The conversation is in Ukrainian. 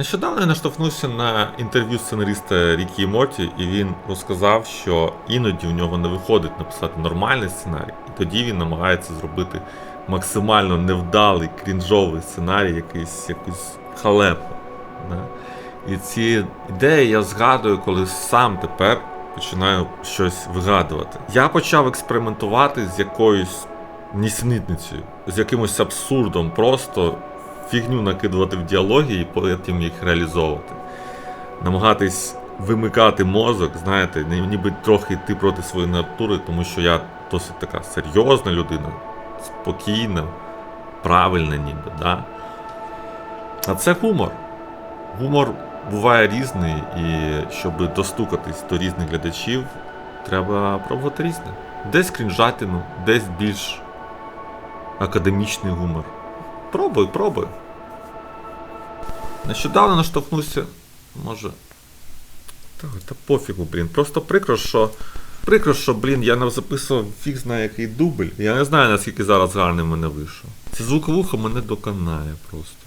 Нещодавно я наштовхнувся на інтерв'ю сценариста Рікі Морті, і він розказав, що іноді в нього не виходить написати нормальний сценарій, і тоді він намагається зробити максимально невдалий, крінжовий сценарій, якийсь якусь халепу. І ці ідеї я згадую, коли сам тепер починаю щось вигадувати. Я почав експериментувати з якоюсь нісенітницею, з якимось абсурдом, просто фігню накидувати в діалоги і потім їх реалізовувати. Намагатись вимикати мозок, знаєте, ніби трохи йти проти своєї натури, тому що я досить така серйозна людина, спокійна, правильна ніби, да? А це гумор. Гумор буває різний, і щоб достукатись до різних глядачів, треба пробувати різне. Десь крінжатину, десь більш академічний гумор. Пробуй, пробуй. Нещодавно наштовхнувся. Може. Та, та пофігу, блін. Просто прикро, що. Прикро, що, блін, я не записував фіг знає який дубль. Я не знаю, наскільки зараз гарний мене вийшов. Це звуковуха мене доконає просто.